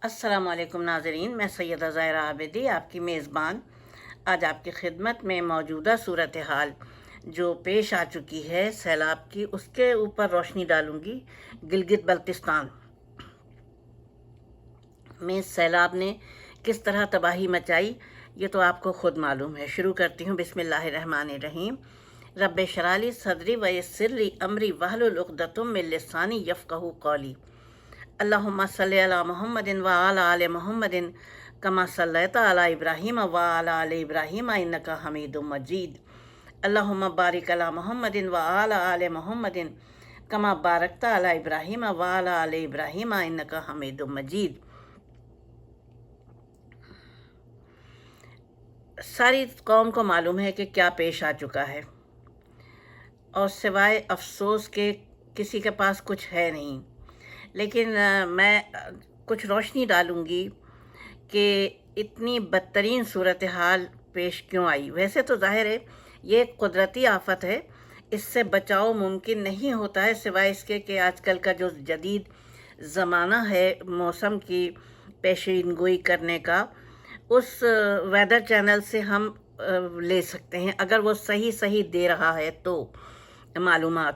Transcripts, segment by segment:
السلام علیکم ناظرین، میں سیدہ ظاہرہ عابدی آپ کی میزبان۔ آج آپ کی خدمت میں موجودہ صورتحال جو پیش آ چکی ہے، سیلاب کی، اس کے اوپر روشنی ڈالوں گی۔ گلگت بلتستان۔ میں سیلاب نے کس طرح تباہی مچائی، یہ تو آپ کو خود معلوم ہے۔ شروع کرتی ہوں۔ بسم اللہ الرحمن الرحیم۔ رب شرالی صدری و سری امری وحل العقدتم من لسانی یفقہ قولی۔ اللہم صلی علی محمد و آل محمد کما صلیت علی ابراہیم و آل ابراہیم انکا حمید مجید. اللہم بارک علی محمد و علی آل محمد کما بارکت علی ابراہیم و علی آل ابراہیم انکا حمید مجید. ساری قوم کو معلوم ہے کہ کیا پیش آ چکا ہے اور سوائے افسوس کے کسی کے پاس کچھ ہے نہیں۔ لیکن میں کچھ روشنی ڈالوں گی کہ اتنی بدترین صورتحال پیش کیوں آئی۔ ویسے تو ظاہر ہے، یہ ایک قدرتی آفت ہے۔ اس سے بچاؤ ممکن نہیں ہوتا ہے، سوائے اس کے کہ آج کل کا جو جدید زمانہ ہے موسم کی پیشین گوئی کرنے کا، اس ویدر چینل سے ہم لے سکتے ہیں۔ اگر وہ صحیح صحیح دے رہا ہے تو معلومات۔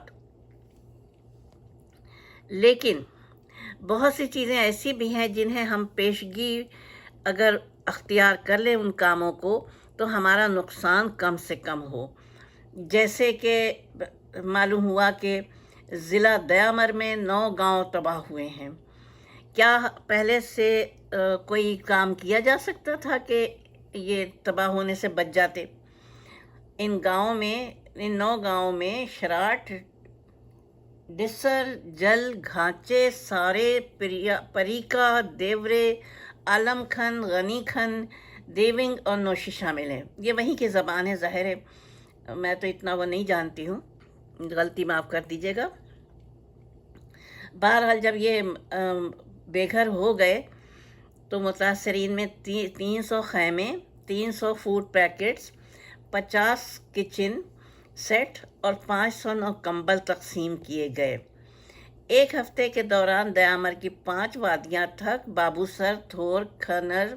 لیکن بہت سی چیزیں ایسی بھی ہیں جنہیں ہم پیشگی اگر اختیار کر لیں ان کاموں کو تو ہمارا نقصان کم سے کم ہو۔ جیسے کہ معلوم ہوا کہ ضلع دیامر میں نو گاؤں تباہ ہوئے ہیں۔ کیا پہلے سے کوئی کام کیا جا سکتا تھا کہ یہ تباہ ہونے سے بچ جاتے؟ ان گاؤں میں، ان نو گاؤں میں شراٹ ڈسر، جل، گھانچے، سارے پریکا، دیورے، عالم کھن، غنی کھن، دیونگ اور نوشی شامل ہیں۔ یہ وہیں کی زبان ہے، ظاہر ہے۔ میں تو اتنا وہ نہیں جانتی ہوں۔ غلطی معاف کر دیجیے گا۔ بہرحال جب یہ بے گھر ہو گئے، تو متاثرین میں تین سو خیمے، تین سو فوڈ پیکٹس، پچاس کچن سیٹ اور پانچ سو نو کمبل تقسیم کیے گئے۔ ایک ہفتے کے دوران دیامر کی پانچ وادیاں تھک بابو سر، تھور، کھنر،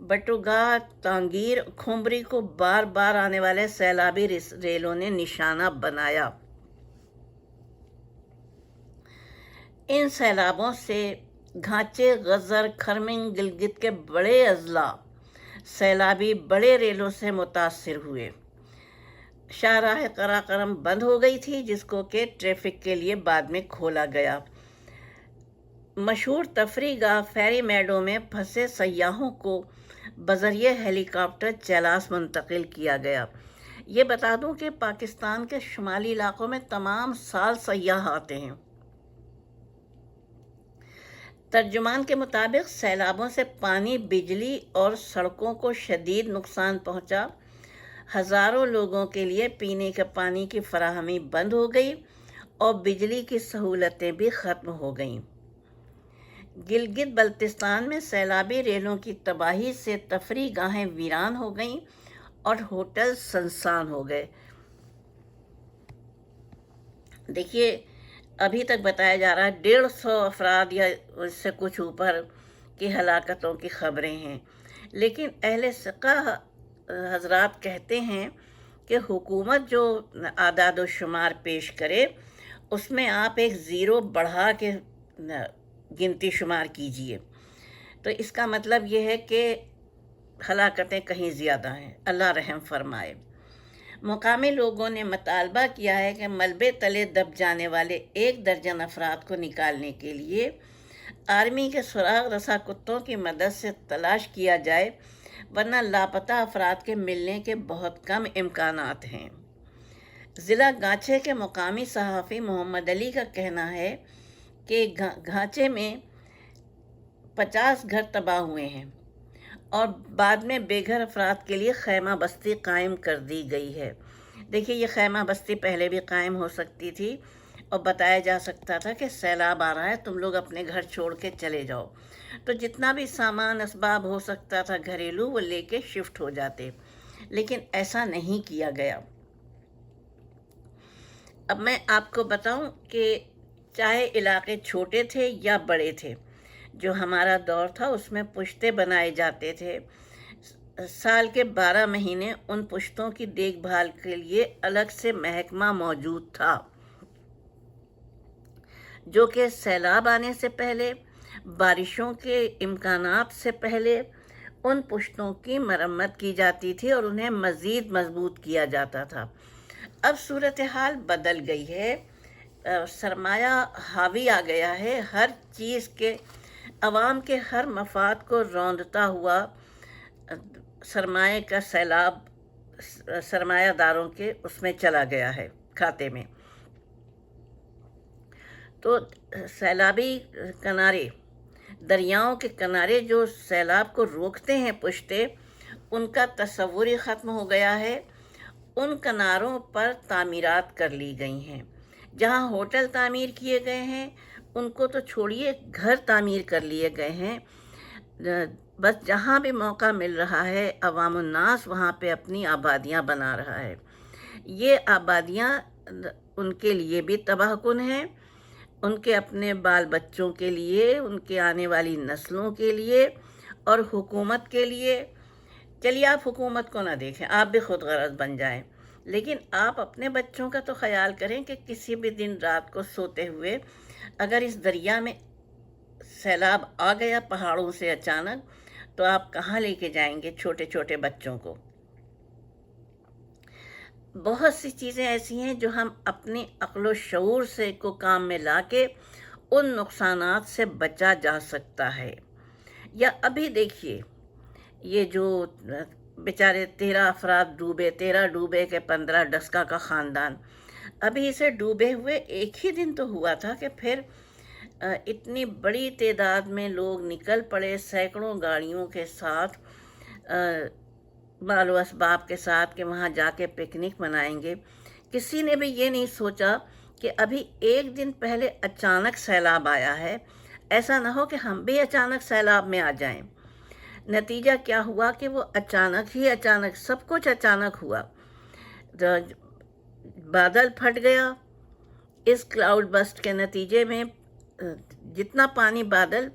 بٹوگا، تانگیر کھمبری کو بار بار آنے والے سیلابی ریلوں نے نشانہ بنایا۔ ان سیلابوں سے گھانچے، غزر، کھرمنگ، گلگت کے بڑے اضلاع سیلابی بڑے ریلوں سے متاثر ہوئے۔ شاہراہ قراقرم بند ہو گئی تھی، جس کو کہ ٹریفک کے لیے بعد میں کھولا گیا۔ مشہور تفریح گاہ فیری میڈو میں پھنسے سیاحوں کو بذریعہ ہیلی کاپٹر چیلاس منتقل کیا گیا۔ یہ بتا دوں کہ پاکستان کے شمالی علاقوں میں تمام سال سیاح آتے ہیں۔ ترجمان کے مطابق سیلابوں سے پانی، بجلی اور سڑکوں کو شدید نقصان پہنچا۔ ہزاروں لوگوں کے لیے پینے کے پانی کی فراہمی بند ہو گئی اور بجلی کی سہولتیں بھی ختم ہو گئیں۔ گلگت بلتستان میں سیلابی ریلوں کی تباہی سے تفریح گاہیں ویران ہو گئیں اور ہوٹل سنسان ہو گئے۔ دیکھیے، ابھی تک بتایا جا رہا ہے ڈیڑھ سو افراد یا اس سے کچھ اوپر کی ہلاکتوں کی خبریں ہیں، لیکن اہل سقہ حضرات کہتے ہیں کہ حکومت جو اعداد و شمار پیش کرے، اس میں آپ ایک زیرو بڑھا کے، گنتی شمار کیجیے۔ تو اس کا مطلب یہ ہے کہ ہلاکتیں کہیں زیادہ ہیں۔ اللہ رحم فرمائے۔ مقامی لوگوں نے مطالبہ کیا ہے کہ ملبے تلے دب جانے والے ایک درجن افراد کو نکالنے کے لیے آرمی کے سراغ رسا کتوں کی مدد سے تلاش کیا جائے۔ ورنہ لاپتہ افراد کے ملنے کے بہت کم امکانات ہیں۔ ضلع گانچے کے مقامی صحافی محمد علی کا کہنا ہے کہ گھانچے میں پچاس گھر تباہ ہوئے ہیں اور بعد میں بے گھر افراد کے لیے خیمہ بستی قائم کر دی گئی ہے۔ دیکھیے، یہ خیمہ بستی پہلے بھی قائم ہو سکتی تھی۔ اور بتایا جا سکتا تھا کہ سیلاب آ رہا ہے، تم لوگ اپنے گھر چھوڑ کے چلے جاؤ۔ تو جتنا بھی سامان اسباب ہو سکتا تھا گھریلو، وہ لے کے شفٹ ہو جاتے۔ لیکن ایسا نہیں کیا گیا۔ اب میں آپ کو بتاؤں کہ چاہے علاقے چھوٹے تھے یا بڑے تھے، جو ہمارا دور تھا، اس میں پشتے بنائے جاتے تھے۔ سال کے بارہ مہینے ان پشتوں کی دیکھ بھال کے لیے الگ سے محکمہ موجود تھا۔ جو کہ سیلاب آنے سے پہلے، بارشوں کے امکانات سے پہلے ان پشتوں کی مرمت کی جاتی تھی اور انہیں مزید مضبوط کیا جاتا تھا۔ اب صورتحال بدل گئی ہے۔ سرمایہ حاوی آ گیا ہے۔ ہر چیز کے، عوام کے ہر مفاد کو روندتا ہوا، سرمایہ کا سیلاب، سرمایہ داروں کے اس میں چلا گیا ہے، کھاتے میں۔ تو سیلابی کنارے، دریاؤں کے کنارے جو سیلاب کو روکتے ہیں، پشتے، ان کا تصور ہی ختم ہو گیا ہے۔ ان کناروں پر تعمیرات کر لی گئی ہیں۔ جہاں ہوٹل تعمیر کیے گئے ہیں، ان کو تو چھوڑیے، گھر تعمیر کر لیے گئے ہیں۔ بس جہاں بھی موقع مل رہا ہے، عوام الناس وہاں پہ اپنی آبادیاں بنا رہا ہے۔ یہ آبادیاں ان کے لیے بھی تباہ کن ہیں۔ ان کے اپنے بال بچوں کے لیے، ان کے آنے والی نسلوں کے لیے اور حکومت کے لیے۔ چلیے، آپ حکومت کو نہ دیکھیں، آپ بھی خود غرض بن جائیں۔ لیکن آپ اپنے بچوں کا تو خیال کریں کہ کسی بھی دن رات کو سوتے ہوئے اگر اس دریا میں سیلاب آ گیا پہاڑوں سے اچانک، تو آپ کہاں لے کے جائیں گے چھوٹے چھوٹے بچوں کو؟ بہت سی چیزیں ایسی ہیں جو ہم اپنی عقل و شعور سے کو کام میں لا کے ان نقصانات سے بچا جا سکتا ہے۔ یا ابھی دیکھیے، یہ جو بیچارے تیرہ افراد ڈوبے، تیرہ ڈوبے کے پندرہ ڈسکا کا خاندان، ابھی اسے ڈوبے ہوئے ایک ہی دن تو ہوا تھا کہ پھر اتنی بڑی تعداد میں لوگ نکل پڑے سینکڑوں گاڑیوں کے ساتھ بال و اسباب کے ساتھ کہ وہاں جا کے پکنک منائیں گے۔ کسی نے بھی یہ نہیں سوچا کہ ابھی ایک دن پہلے اچانک سیلاب آیا ہے۔ ایسا نہ ہو کہ ہم بھی اچانک سیلاب میں آ جائیں۔ نتیجہ کیا ہوا کہ وہ اچانک ہی اچانک سب کچھ اچانک ہوا۔ بادل پھٹ گیا۔ اس کلاؤڈ بسٹ کے نتیجے میں، جتنا پانی بادل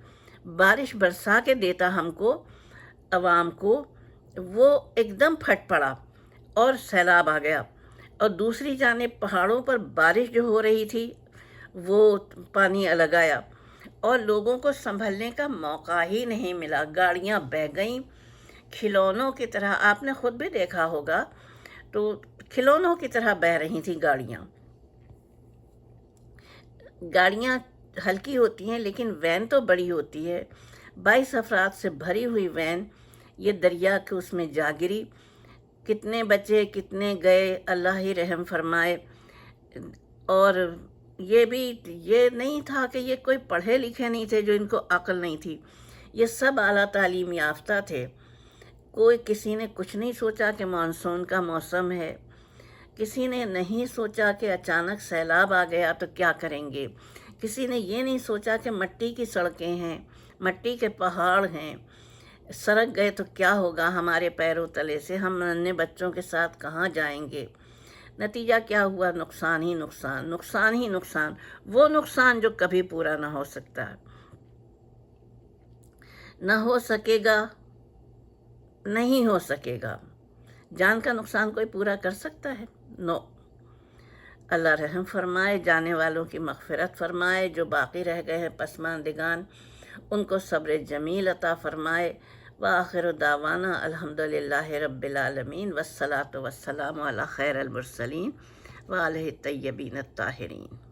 بارش برسا کے دیتا ہم کو، عوام کو وہ ایک دم پھٹ پڑا اور سیلاب آ گیا۔ اور دوسری جانب پہاڑوں پر بارش جو ہو رہی تھی، وہ پانی الگ آیا اور لوگوں کو سنبھلنے کا موقع ہی نہیں ملا۔ گاڑیاں بہ گئیں۔ کھلونوں کی طرح، آپ نے خود بھی دیکھا ہوگا۔ تو کھلونوں کی طرح بہ رہی تھیں گاڑیاں۔ گاڑیاں ہلکی ہوتی ہیں، لیکن وین تو بڑی ہوتی ہے۔ بائیس افراد سے بھری ہوئی وین یہ دریا کے اس میں جا گری۔ کتنے بچے، کتنے گئے، اللہ ہی رحم فرمائے۔ اور یہ بھی، یہ نہیں تھا کہ یہ کوئی پڑھے لکھے نہیں تھے جو ان کو عقل نہیں تھی۔ یہ سب اعلیٰ تعلیم یافتہ تھے۔ کوئی کسی نے کچھ نہیں سوچا کہ مانسون کا موسم ہے۔ کسی نے نہیں سوچا کہ اچانک سیلاب آ گیا تو کیا کریں گے۔ کسی نے یہ نہیں سوچا کہ مٹی کی سڑکیں ہیں، مٹی کے پہاڑ ہیں۔ سرک گئے تو کیا ہوگا ہمارے پیروں تلے سے؟ ہم ننے بچوں کے ساتھ کہاں جائیں گے؟ نتیجہ کیا ہوا؟ نقصان ہی نقصان نقصان ہی نقصان، وہ نقصان جو کبھی پورا نہ ہو سکتا۔ نہ ہو سکے گا، نہیں ہو سکے گا۔ جان کا نقصان کوئی پورا کر سکتا ہے؟ نو۔ اللہ رحم فرمائے، جانے والوں کی مغفرت فرمائے، جو باقی رہ گئے ہیں، پسماندگان، ان کو صبر جمیل عطا فرمائے۔ وآخر دعوانا الحمد لله رب العالمين والصلاة والسلام على خير المرسلين وآله الطيبين الطاهرين